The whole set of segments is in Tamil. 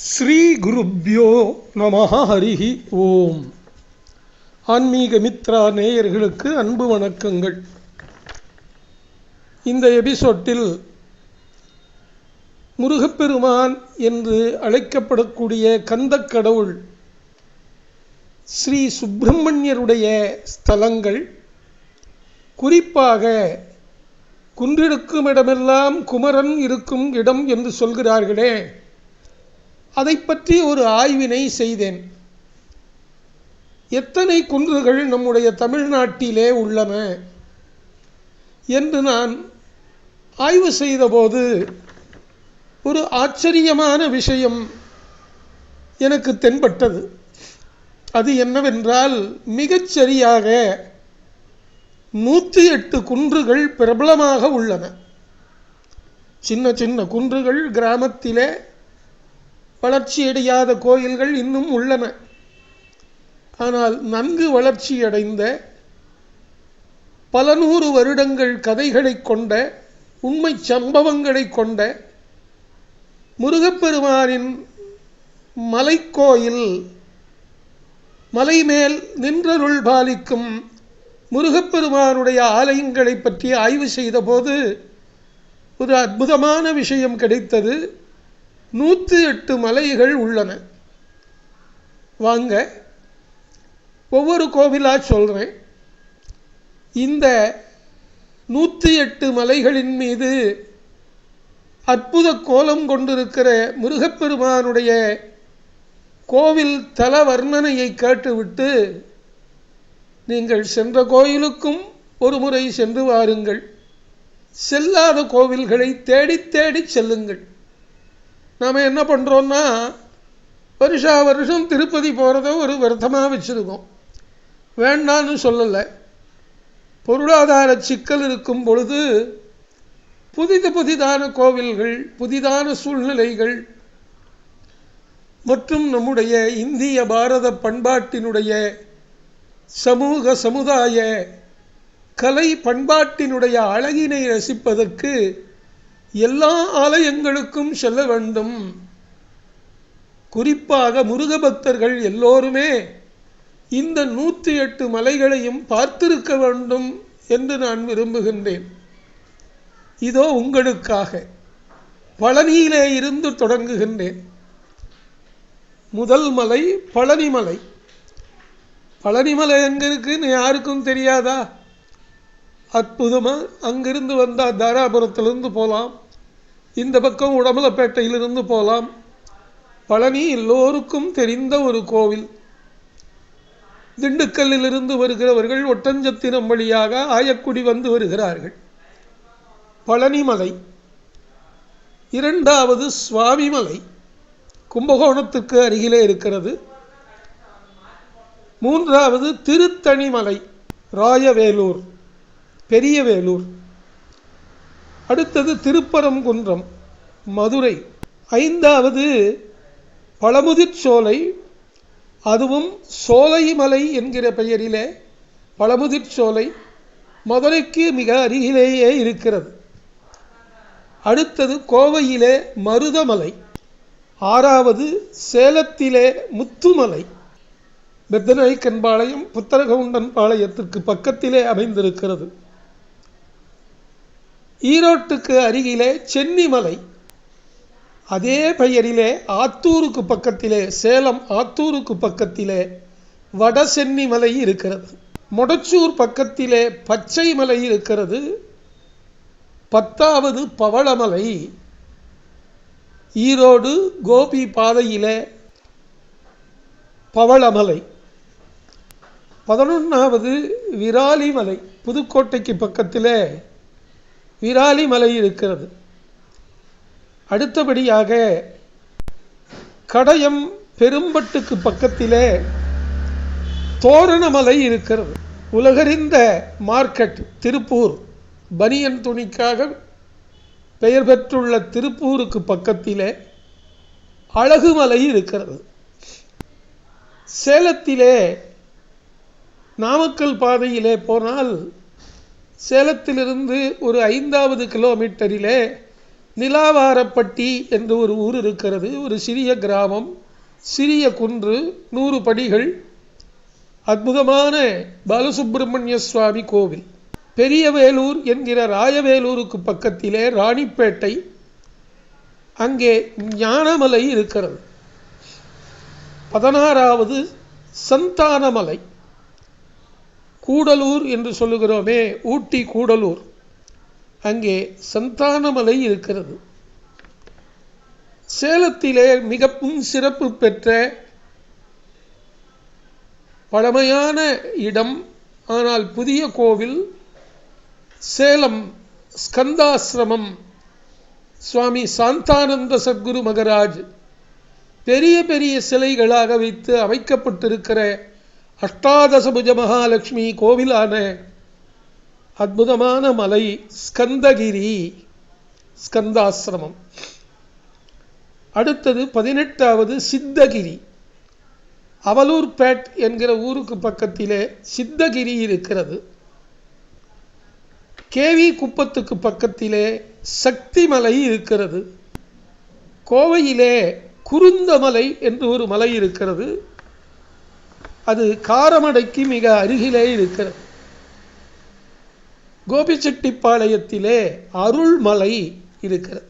ஸ்ரீ குருப்யோ நம ஹரிஹி. ஓம். ஆன்மீக மித்ரா நேயர்களுக்கு அன்பு வணக்கங்கள். இந்த எபிசோட்டில் முருகப்பெருமான் என்று அழைக்கப்படக்கூடிய கந்தக் கடவுள் ஸ்ரீ சுப்பிரமணியருடைய ஸ்தலங்கள் குறிப்பாக குன்றிருக்கும் இடமெல்லாம் குமரன் இருக்கும் இடம் என்று சொல்கிறார்களே. அதை பற்றி ஒரு ஆய்வினை செய்தேன். எத்தனை குன்றுகள் நம்முடைய தமிழ்நாட்டிலே உள்ளன என்று நான் ஆய்வு செய்தபோது ஒரு ஆச்சரியமான விஷயம் எனக்கு தென்பட்டது. அது என்னவென்றால் மிகச்சரியாக நூற்றி எட்டு குன்றுகள் பிரபலமாக உள்ளன. சின்ன சின்ன குன்றுகள் கிராமத்திலே வளர்ச்சியடையாத கோயில்கள் இன்னும் உள்ளன. ஆனால் நன்கு வளர்ச்சியடைந்த பல நூறு வருடங்கள் கதைகளை கொண்ட உண்மை சம்பவங்களை கொண்ட முருகப்பெருமானின் மலைக்கோயில் மலை மேல் நின்றருள் பாலிக்கும் முருகப்பெருமானுடைய ஆலயங்களை பற்றி ஆய்வு செய்தபோது ஒரு அற்புதமான விஷயம் கிடைத்தது. நூற்றி எட்டு மலைகள் உள்ளன. வாங்க ஒவ்வொரு கோவிலாக சொல்கிறேன் இந்த நூற்றி எட்டு மலைகளின் மீது அற்புத கோலம் கொண்டிருக்கிற முருகப்பெருமானுடைய கோவில் தல வர்ணனையை கேட்டுவிட்டு நீங்கள் சென்ற கோயிலுக்கும் ஒரு முறை சென்று வாருங்கள். செல்லாத கோவில்களை தேடி தேடி செல்லுங்கள். நாம் என்ன பண்ணுறோன்னா வருஷா வருஷம் திருப்பதி போகிறத ஒரு விரதமாக வச்சுருக்கோம். வேண்டான்னு சொல்லலை. பொருளாதார சிக்கல் இருக்கும் பொழுது புதிது புதிதான கோவில்கள் புதிதான சூழ்நிலைகள் மற்றும் நம்முடைய இந்திய பாரத பண்பாட்டினுடைய சமூக சமுதாய கலை பண்பாட்டினுடைய அழகினை ரசிப்பதற்கு எல்லா ஆலயங்களுக்கும் செல்ல வேண்டும். குறிப்பாக முருக பக்தர்கள் எல்லோருமே இந்த நூற்றி எட்டு மலைகளையும் பார்த்திருக்க வேண்டும் என்று நான் விரும்புகின்றேன். இதோ உங்களுக்காக பழனியிலே இருந்து தொடங்குகின்றேன். முதல் மலை பழனிமலை. பழனிமலை எங்கே இருக்குன்னு யாருக்கும் தெரியாதா? அற்புதமாக அங்கிருந்து வந்தால் தாராபுரத்திலிருந்து போகலாம் இந்த பக்கம் உடமலப்பேட்டையிலிருந்து போகலாம் பழனி எல்லோருக்கும் தெரிந்த ஒரு கோவில். திண்டுக்கல்லிலிருந்து வருகிறவர்கள் ஒட்டஞ்சத்தினம் வழியாக ஆயக்குடி வந்து வருகிறார்கள். பழனிமலை இரண்டாவது சுவாமிமலை கும்பகோணத்துக்கு அருகிலே இருக்கிறது. மூன்றாவது திருத்தணிமலை ராயவேலூர். பெரியவேலூர். அடுத்தது திருப்பரங்குன்றம் மதுரை. ஐந்தாவது பழமுதிர் சோலை அதுவும் சோலைமலை என்கிற பெயரிலே பழமுதிர் சோலை மதுரைக்கு மிக அருகிலேயே இருக்கிறது. அடுத்தது கோவையிலே மருதமலை ஆறாவது சேலத்திலே முத்துமலை. பெத்தநாயக்கன் புத்தரகவுண்டன் பாளையத்திற்கு பக்கத்திலே அமைந்திருக்கிறது. ஈரோட்டுக்கு அருகிலே சென்னிமலை. அதே பெயரிலே ஆத்தூருக்கு பக்கத்திலே சேலம் ஆத்தூருக்கு பக்கத்திலே வட சென்னிமலை இருக்கிறது. மொடச்சூர் பக்கத்திலே பச்சை மலை இருக்கிறது. பத்தாவது பவளமலை ஈரோடு கோபி பாதையிலே பவளமலை பதினொன்றாவது விராலிமலை புதுக்கோட்டைக்கு பக்கத்திலே விராலி மலை இருக்கிறது. அடுத்தபடியாக கடையம் பெரும்பட்டுக்கு பக்கத்திலே தோரணமலை இருக்கிறது. உலகறிந்த மார்க்கெட் திருப்பூர். பனியன் துணிக்காக பெயர் பெற்றுள்ள திருப்பூருக்கு பக்கத்திலே அழகுமலை இருக்கிறது. சேலத்திலே நாமக்கல் பாதையிலே போனால் சேலத்திலிருந்து ஒரு ஐந்தாவது கிலோமீட்டரிலே நிலாவாரப்பட்டி என்று ஒரு ஊர் இருக்கிறது. ஒரு சிறிய கிராமம் சிறிய குன்று நூறு படிகள் அற்புதமான பாலசுப்பிரமணிய சுவாமி கோவில். பெரியவேலூர் என்கிற ராயவேலூருக்கு பக்கத்திலே ராணிப்பேட்டை அங்கே ஞானமலை இருக்கிறது. பதினாறாவது சந்தானமலை. கூடலூர் என்று சொல்லுகிறோமே ஊட்டி கூடலூர். அங்கே சந்தானமலை இருக்கிறது. சேலத்திலே மிகவும் சிறப்பு பெற்ற பழமையான இடம் ஆனால் புதிய கோவில் சேலம் ஸ்கந்தாசிரமம். சுவாமி சாந்தானந்த சத்குரு மகராஜ் பெரிய பெரிய சிலைகளாக வைத்து அமைக்கப்பட்டிருக்கிற அஷ்டாதசபுஜ மகாலட்சுமி கோவிலான அற்புதமான மலை ஸ்கந்தகிரி ஸ்கந்தாசிரமம். அடுத்தது பதினெட்டாவது சித்தகிரி. அவலூர்பேட் என்கிற ஊருக்கு பக்கத்திலே சித்தகிரி இருக்கிறது. கேவி குப்பத்துக்கு பக்கத்திலே சக்தி மலை இருக்கிறது. கோவையிலே குருந்தமலை என்று ஒரு மலை இருக்கிறது. அது காரமடைக்கு மிக அருகிலே இருக்கிறது. கோபிச்செட்டிப்பாளையத்திலே அருள்மலை இருக்கிறது.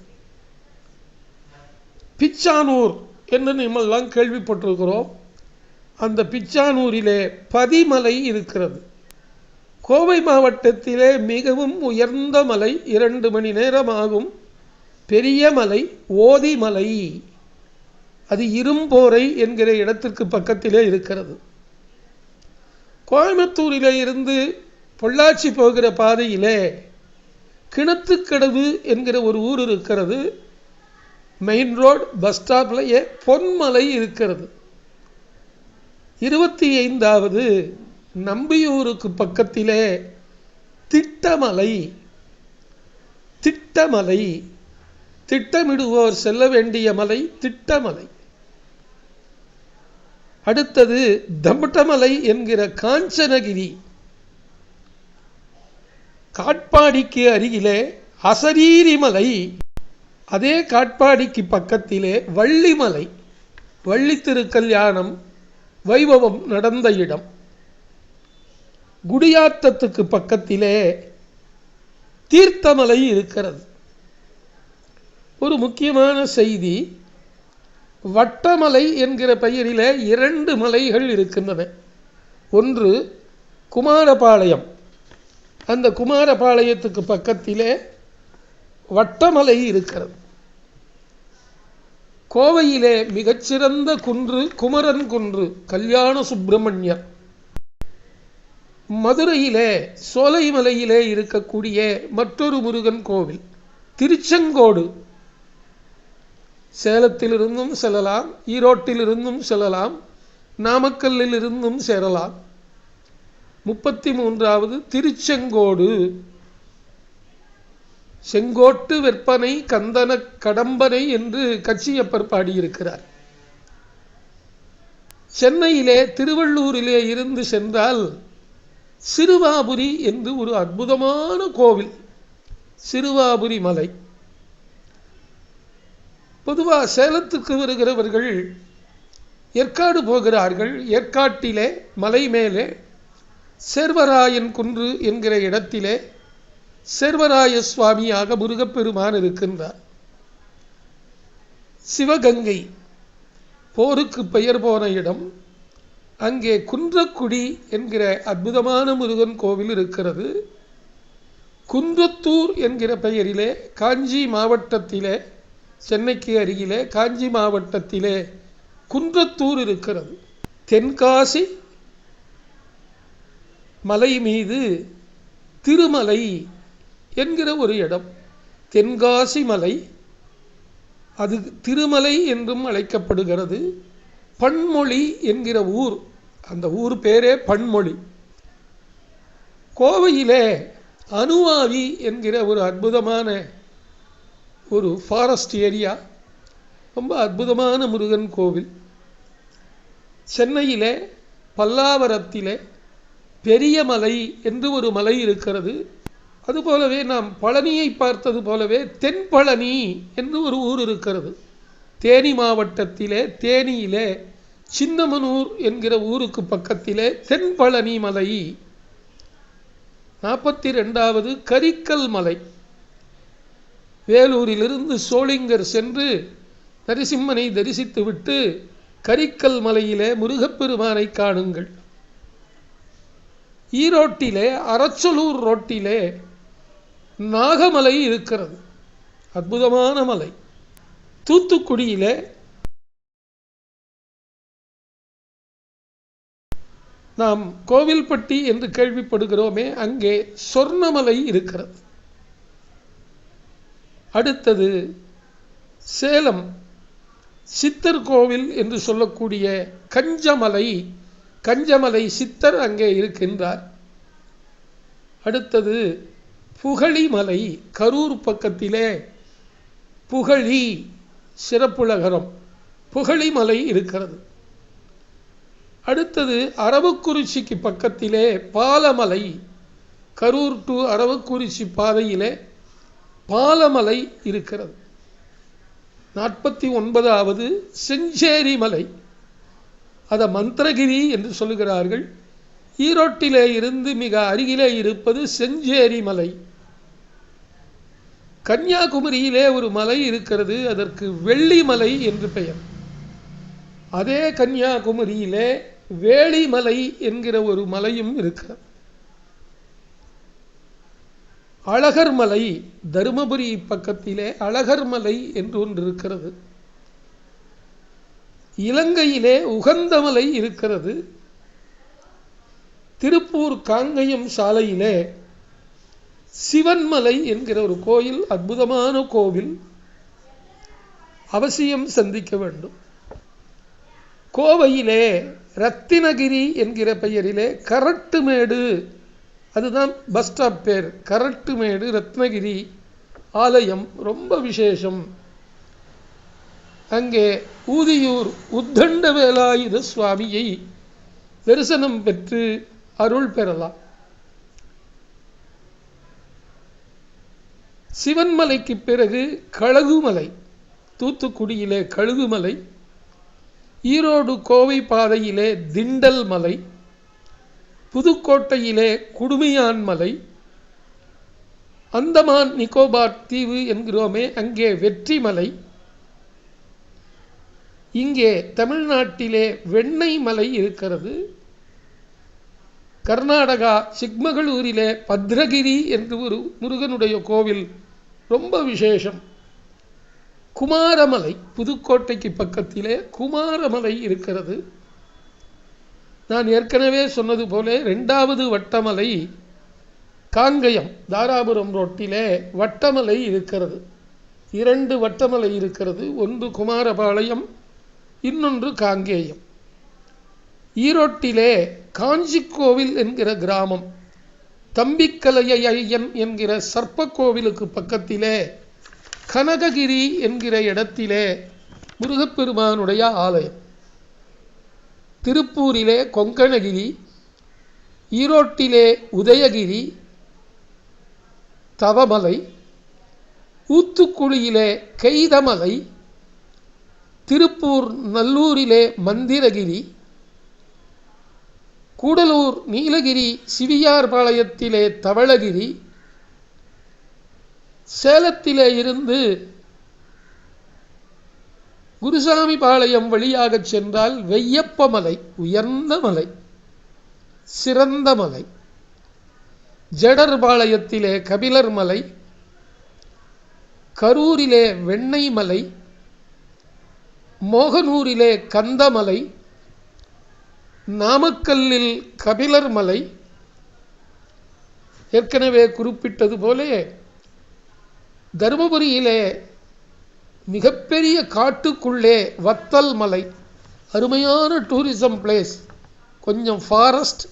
பிச்சானூர் என்று நம்மெல்லாம் கேள்விப்பட்டிருக்கிறோம். அந்த பிச்சானூரிலே பதிமலை இருக்கிறது. கோவை மாவட்டத்திலே மிகவும் உயர்ந்த மலை இரண்டு மணி நேரம் ஆகும் பெரிய மலை ஓதிமலை. அது இரும்போரை என்கிற இடத்திற்கு பக்கத்திலே இருக்கிறது. கோயம்புத்தூரிலே இருந்து பொள்ளாச்சி போகிற பாதையிலே கிணத்துக்கடவு என்கிற ஒரு ஊர் இருக்கிறது. மெயின் ரோடு பஸ் ஸ்டாப்லேயே பொன்மலை இருக்கிறது. இருபத்தி ஐந்தாவது நம்பியூருக்கு பக்கத்திலே திட்டமலை திட்டமலை திட்டமிடுவோர் செல்ல வேண்டிய மலை திட்டமலை. அடுத்தது தம்பட்டமலை என்கிற காஞ்சனகிரி. காட்பாடிக்கு அருகிலே அசரீரிமலை அதே காட்பாடிக்கு பக்கத்திலே வள்ளிமலை வள்ளி திருக்கல்யாணம் வைபவம் நடந்த இடம். குடியாத்தத்துக்கு பக்கத்திலே தீர்த்தமலை இருக்கிறது. ஒரு முக்கியமான செய்தி வட்டமலை என்கிற பெயரிலே இரண்டு மலைகள் இருக்கின்றன. ஒன்று குமாரபாளையம். அந்த குமாரபாளையத்துக்கு பக்கத்திலே வட்டமலை இருக்கிறது. கோவையிலே மிகச்சிறந்த குன்று குமரன் குன்று கல்யாண சுப்பிரமணியர் மதுரையிலே சோலைமலையிலே இருக்கக்கூடிய மற்றொரு முருகன் கோவில் திருச்செங்கோடு. சேலத்திலிருந்தும் செல்லலாம் ஈரோட்டிலிருந்தும் செல்லலாம் நாமக்கல்லில் இருந்தும் சேரலாம். முப்பத்தி மூன்றாவது திருச்செங்கோடு. செங்கோட்டு விற்பனை கந்தன கடம்பனை என்று கட்சியப்பர் பாடியிருக்கிறார். சென்னையிலே திருவள்ளூரிலே இருந்து சென்றால் சிறுவாபுரி என்று ஒரு அற்புதமான கோவில் சிறுவாபுரி மலை. பொதுவாக சேலத்துக்கு வருகிறவர்கள் ஏற்காடு போகிறார்கள். ஏற்காட்டிலே மலை மேலே சேர்வராயன் குன்று என்கிற இடத்திலே சேர்வராய சுவாமியாக முருகப்பெருமான் இருக்கின்றார். சிவகங்கை போருக்கு பெயர் போன இடம். அங்கே குன்றக்குடி என்கிற அற்புதமான முருகன் கோவில் இருக்கிறது. குன்றத்தூர் என்கிற பெயரிலே காஞ்சி மாவட்டத்திலே சென்னைக்கு அருகிலே காஞ்சி மாவட்டத்திலே குன்றத்தூர் இருக்கிறது. தென்காசி மலை மீது திருமலை என்கிற ஒரு இடம். தென்காசி மலை அது திருமலை என்றும் அழைக்கப்படுகிறது. பன்மொழி என்கிற ஊர் அந்த ஊர் பேரே பன்மொழி. கோவையிலே அணுவாவி என்கிற ஒரு அற்புதமான ஒரு ஃபாரஸ்ட் ஏரியா ரொம்ப அற்புதமான முருகன் கோவில். சென்னையிலே பல்லாவரத்திலே பெரிய மலை என்று ஒரு மலை இருக்கிறது. அதுபோலவே நாம் பழனியை பார்த்தது போலவே தென்பழனி என்று ஒரு ஊர் இருக்கிறது. தேனி மாவட்டத்திலே தேனியிலே சின்னமனூர் என்கிற ஊருக்கு பக்கத்திலே தென்பழனி மலை. நாற்பத்தி ரெண்டாவது கரிக்கல் மலை. வேலூரிலிருந்து சோளிங்கர் சென்று நரசிம்மனை தரிசித்துவிட்டு கரிக்கல் மலையிலே முருகப்பெருமானை காணுங்கள். ஈரோட்டிலே அரச்சலூர் ரோட்டிலே நாகமலை இருக்கிறது. அற்புதமான மலை. தூத்துக்குடியிலே நாம் கோவில்பட்டி என்று கேள்விப்படுகிறோமே அங்கே சொர்ணமலை இருக்கிறது. அடுத்தது சேலம். சித்தர் கோவில் என்று சொல்லக்கூடிய கஞ்சமலை கஞ்சமலை சித்தர் அங்கே இருக்கின்றார். அடுத்தது புகழிமலை கரூர் பக்கத்திலே புகழி சிறப்புலகரம் புகழிமலை இருக்கிறது. அடுத்தது அரவக்குறிச்சிக்கு பக்கத்திலே பாலமலை கரூர் டு அரவக்குறிச்சி பாதையிலே பாலமலை இருக்கிறது. நாற்பத்தி ஒன்பதாவது செஞ்சேரி மலை அதை மந்திரகிரி என்று சொல்லுகிறார்கள். ஈரோட்டிலே இருந்து மிக அருகிலே இருப்பது செஞ்சேரி மலை கன்னியாகுமரியிலே ஒரு மலை இருக்கிறது அதற்கு வெள்ளிமலை என்று பெயர். அதே கன்னியாகுமரியிலே வேளிமலை என்கிற ஒரு மலையும் இருக்கிறது. அழகர்மலை தருமபுரி பக்கத்திலே அழகர்மலை என்று ஒன்று இருக்கிறது. இலங்கையிலே உகந்தமலை இருக்கிறது. திருப்பூர் காங்கயம் சாலையிலே சிவன்மலை என்கிற ஒரு கோயில் அற்புதமான கோவில் அவசியம் சந்திக்க வேண்டும். கோவையிலே ரத்தினகிரி என்கிற பெயரிலே கரட்டுமேடு அதுதான் பஸ் ஸ்டாப் பேர். கரட்டுமேடு ரத்னகிரி ஆலயம் ரொம்ப விசேஷம். அங்கே ஊதியூர் உத்தண்ட வேலாயுத சுவாமியை தரிசனம் பெற்று அருள் பெறலாம். சிவன்மலைக்கு பிறகு கழுகுமலை தூத்துக்குடியிலே கழுகுமலை ஈரோடு கோவை பாதையிலே திண்டல் மலை புதுக்கோட்டையிலே குடுமியான் மலை அந்தமான் நிக்கோபார் தீவு என்கிறோமே அங்கே வெற்றி மலை. இங்கே தமிழ்நாட்டிலே வெண்ணெய் மலை இருக்கிறது. கர்நாடகா சிக்மகளூரிலே பத்ரகிரி என்று ஒரு முருகனுடைய கோவில் ரொம்ப விசேஷம். குமாரமலை புதுக்கோட்டைக்கு பக்கத்திலே குமாரமலை இருக்கிறது. நான் ஏற்கனவே சொன்னது போல ரெண்டாவது வட்டமலை காங்கயம் தாராபுரம் ரோட்டிலே வட்டமலை இருக்கிறது. இரண்டு வட்டமலை இருக்கிறது. ஒன்று குமாரபாளையம் இன்னொன்று காங்கேயம். ஈரோட்டிலே காஞ்சிக்கோவில் என்கிற கிராமம் தம்பிக்கலையன் என்கிற சர்ப்ப கோவிலுக்கு பக்கத்திலே கனககிரி என்கிற இடத்திலே முருகப்பெருமானுடைய ஆலயம். திருப்பூரிலே கொங்கணகிரி ஈரோட்டிலே உதயகிரி தவமலை ஊத்துக்குழியிலே கைதமலை திருப்பூர் நல்லூரிலே மந்திரகிரி கூடலூர் நீலகிரி சிவியார்பாளையத்திலே தவளகிரி சேலத்திலே இருந்து குருசாமி பாளையம் வழியாக சென்றால் வெய்யப்ப மலை உயர்ந்த மலை சிறந்த மலை ஜடர்பாளையத்திலே கபிலர் மலை கரூரிலே வெண்ணெய் மலை மோகனூரிலே கந்தமலை நாமக்கல்லில் கபிலர் மலை ஏற்கனவே குறிப்பிட்டது போலே தருமபுரியிலே மிகப்பெரிய காட்டுக்குள்ளே வத்தல் மலை அருமையான டூரிசம் பிளேஸ் கொஞ்சம் ஃபாரஸ்ட்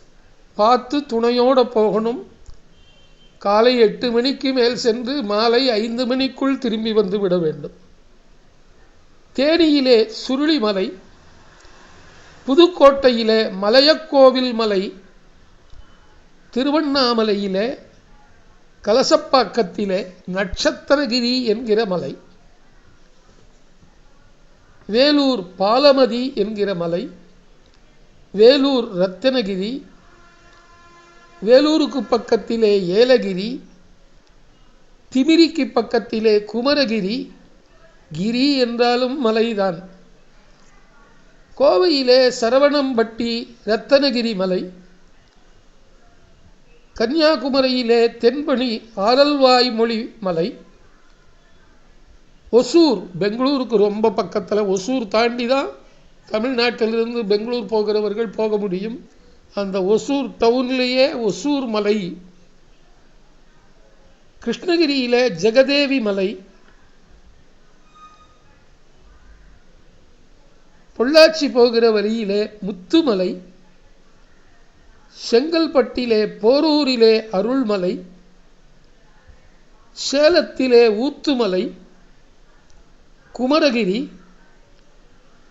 பார்த்து துணையோடு போகணும். காலை எட்டு மணிக்கு மேல் சென்று மாலை ஐந்து மணிக்குள் திரும்பி வந்து விட வேண்டும். தேனியிலே சுருளிமலை புதுக்கோட்டையிலே மலையக்கோவில் மலை திருவண்ணாமலையிலே கலசப்பாக்கத்திலே நட்சத்திரகிரி என்கிற மலை. வேலூர் பாலமதி என்கிற மலை வேலூர் ரத்தனகிரி வேலூருக்கு பக்கத்திலே ஏலகிரி திமிரிக்கு பக்கத்திலே குமரகிரி கிரி என்றாலும் மலைதான். கோவையிலே சரவணம்பட்டி ரத்தனகிரி மலை கன்னியாகுமரியிலே தென்பணி ஆரல்வாய் மொழி மலை ஒசூர் பெங்களூருக்கு ரொம்ப பக்கத்தில். ஒசூர் தாண்டி தான் தமிழ்நாட்டிலிருந்து பெங்களூர் போகிறவர்கள் போக முடியும். அந்த ஒசூர் டவுன்லேயே ஒசூர் மலை. கிருஷ்ணகிரியிலே ஜெகதேவி மலை. பொள்ளாச்சி போகிற வழியிலே முத்துமலை செங்கல்பட்டிலே போரூரிலே அருள்மலை. சேலத்திலே ஊத்துமலை. குமரகிரி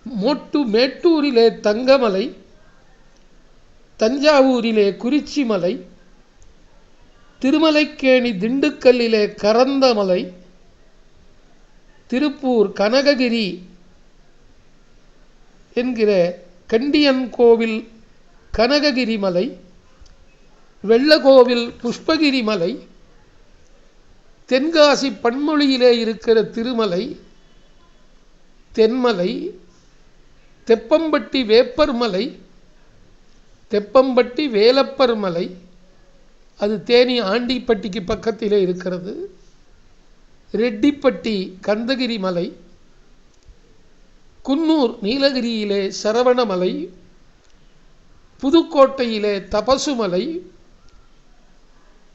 மோட்டு மேட்டூரிலே தங்கமலை தஞ்சாவூரிலே குறிச்சி மலை திருமலைக்கேணி திண்டுக்கல்லிலே கரந்தமலை திருப்பூர் கனககிரி என்கிற கண்டியன் கோவில் கனககிரி மலை வெள்ளகோவில் புஷ்பகிரி மலை தென்காசி பன்மொழியிலே இருக்கிற திருமலை தென்மலை தெப்பம்பட்டி வேப்பர் மலை தெப்பம்பட்டி வேலப்பர் மலை அது தேனி ஆண்டிப்பட்டிக்கு பக்கத்திலே இருக்கிறது. ரெட்டிப்பட்டி கந்தகிரி மலை குன்னூர் நீலகிரியிலே சரவணமலை புதுக்கோட்டையிலே தபசுமலை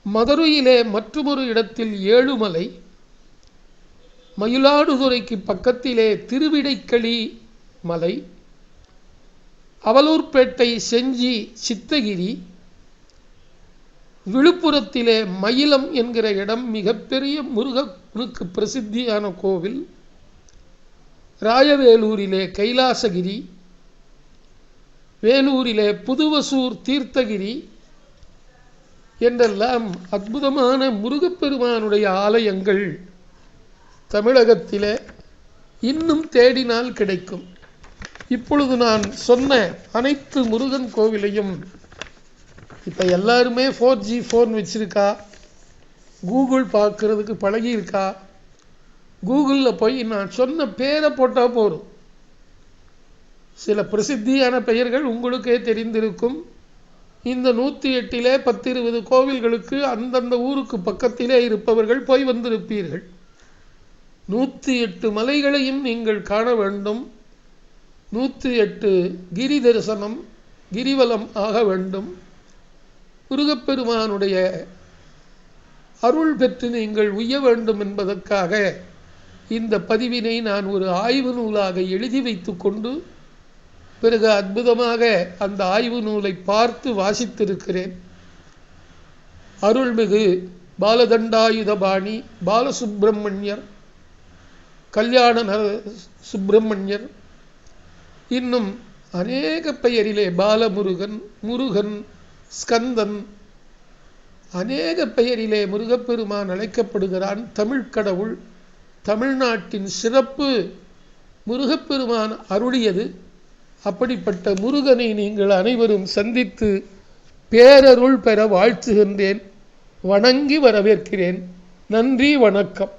மதுரையிலே மற்றொரு இடத்தில் ஏழுமலை மயிலாடுதுறைக்கு பக்கத்திலே திருவிடைக்களி மலை அவலூர்பேட்டை செஞ்சி சித்தகிரி விழுப்புரத்திலே மயிலம் என்கிற இடம் மிகப்பெரிய முருகனுக்கு பிரசித்தியான கோவில் ராயவேலூரிலே கைலாசகிரி வேலூரிலே புதுவசூர் தீர்த்தகிரி என்றெல்லாம் அற்புதமான முருகப்பெருமானுடைய ஆலயங்கள். தமிழகத்திலே இன்னும் தேடினால் கிடைக்கும். இப்பொழுது நான் சொன்ன அனைத்து முருகன் கோவிலையும் இப்போ எல்லாருமே ஃபோர் ஜி ஃபோன் வச்சுருக்கா? கூகுள் பார்க்குறதுக்கு பழகியிருக்கா? கூகுளில் போய் நான் சொன்ன பேரை போட்டால் போதும். சில பிரசித்தியான பெயர்கள் உங்களுக்கே தெரிந்திருக்கும். இந்த நூற்றி எட்டிலே பத்து இருபது கோவில்களுக்கு அந்தந்த ஊருக்கு பக்கத்திலே இருப்பவர்கள் போய் வந்திருப்பீர்கள். நூற்றி எட்டு மலைகளையும் நீங்கள் காண வேண்டும். நூற்றி எட்டு கிரி தரிசனம் கிரிவலம் ஆக வேண்டும். முருகப்பெருமானுடைய அருள் பெற்று நீங்கள் உய்ய வேண்டும் என்பதற்காக இந்த பதிவினை நான் ஒரு ஆய்வு நூலாக எழுதி வைத்து கொண்டு பிறகு அற்புதமாக அந்த ஆய்வு நூலை பார்த்து வாசித்திருக்கிறேன். அருள்மிகு பாலதண்டாயுதபாணி பாலசுப்பிரமணியர் கல்யாண நர சுப்பிரமணியர். இன்னும் அநேக பெயரிலே பாலமுருகன் முருகன் ஸ்கந்தன். அநேக பெயரிலே முருகப்பெருமான் அழைக்கப்படுகிறான். தமிழ் கடவுள் தமிழ்நாட்டின் சிறப்பு முருகப்பெருமான் அருளியது. அப்படிப்பட்ட முருகனை நீங்கள் அனைவரும் சந்தித்து பேரருள் பெற வாழ்த்துகின்றேன். வணங்கி வரவேற்கிறேன். நன்றி வணக்கம்.